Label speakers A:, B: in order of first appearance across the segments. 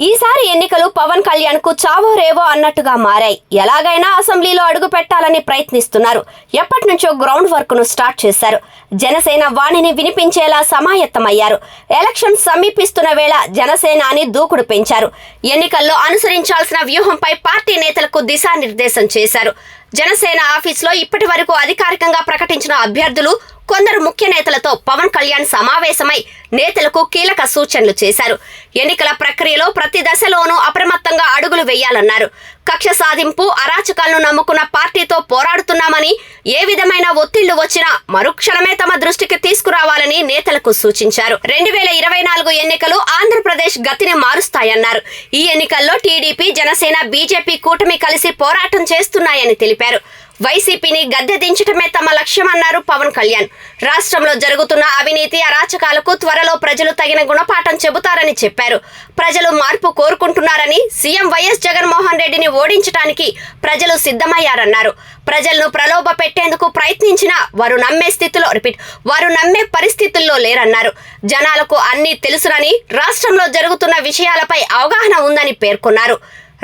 A: ఈసారి ఎన్నికలు పవన్ కళ్యాణ్కు చావో రేవో అన్నట్టుగా మారాయి. ఎలాగైనా అసెంబ్లీలో అడుగు పెట్టాలని ప్రయత్నిస్తున్నారు. ఎప్పటి నుంచో గ్రౌండ్ వర్క్ను స్టార్ట్ చేశారు. జనసేన వాణిని వినిపించేలా సమాయత్తమయ్యారు. ఎలక్షన్ సమీపిస్తున్న వేళ జనసేన అని దూకుడు పెంచారు. ఎన్నికల్లో అనుసరించాల్సిన వ్యూహంపై పార్టీ నేతలకు దిశానిర్దేశం చేశారు. జనసేన ఆఫీస్లో ఇప్పటి వరకు అధికారికంగా ప్రకటించిన అభ్యర్థులు కొందరు ముఖ్య నేతలతో పవన్ కళ్యాణ్ సమావేశమై నేతలకు కీలక సూచనలు చేశారు. ఎన్నికల ప్రక్రియలో ప్రతి దశలోనూ అప్రమత్తంగా అడుగులు వేయాలన్నారు. కక్ష సాధింపు అరాచకాలను నమ్ముకున్న పార్టీతో పోరాడుతున్నామని ఏ విధమైన ఒత్తిళ్ళు వచ్చినా మరుక్షణమే తమ దృష్టికి తీసుకురావాలని నేతలకు సూచించారు. రెండు వేల ఇరవై నాలుగు ఎన్నికలు ఆంధ్రప్రదేశ్ గతిని మారుస్తాయన్నారు. ఈ ఎన్నికల్లో టీడీపీ జనసేన బీజేపీ కూటమి కలిసి పోరాటం చేస్తున్నాయని తెలిపారు. వైసీపీని గద్దె దించడమే తమ లక్ష్యమన్నారు పవన్ కళ్యాణ్. రాష్ట్రంలో జరుగుతున్న అవినీతి అరాచకాలకు త్వరలో ప్రజలు తగిన గుణపాఠం చెబుతారని చెప్పారు. ప్రజలు మార్పు కోరుకుంటున్నారని సీఎం వైఎస్ జగన్మోహన్ రెడ్డిని ఓడించడానికి ప్రజలు సిద్ధమయ్యారన్నారు. ప్రజలను ప్రలోభ పెట్టేందుకు ప్రయత్నించినా వారు నమ్మే స్థితిలో రిపీట్ వారు నమ్మే పరిస్థితుల్లో లేరన్నారు. జనాలకు అన్నీ తెలుసునని రాష్ట్రంలో జరుగుతున్న విషయాలపై అవగాహన ఉందని పేర్కొన్నారు.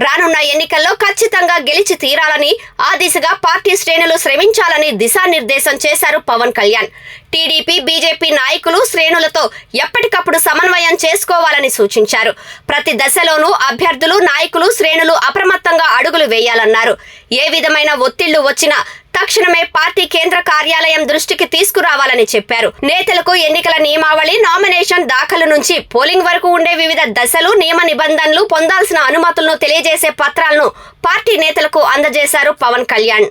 A: రానున్న ఎన్నికల్లో ఖచ్చితంగా గెలిచి తీరాలని ఆ దిశగా పార్టీ శ్రేణులు శ్రమించాలని దిశానిర్దేశం చేశారు పవన్ కళ్యాణ్. టీడీపీ బీజేపీ నాయకులు శ్రేణులతో ఎప్పటికప్పుడు సమన్వయం చేసుకోవాలని సూచించారు. ప్రతి దశలోనూ అభ్యర్థులు నాయకులు శ్రేణులు అప్రమత్తంగా అడుగులు వేయాలన్నారు. ఏ విధమైన ఒత్తిళ్ళు వచ్చినా తక్షణమే పార్టీ కేంద్ర కార్యాలయం దృష్టికి తీసుకురావాలని చెప్పారు. నేతలకు ఎన్నికల నియమావళి నామినేషన్ దాఖలు నుంచి పోలింగ్ వరకు ఉండే వివిధ దశలు నియమ నిబంధనలు పొందాల్సిన అనుమతులను తెలియజేసే పత్రాలను పార్టీ నేతలకు అందజేశారు పవన్ కళ్యాణ్.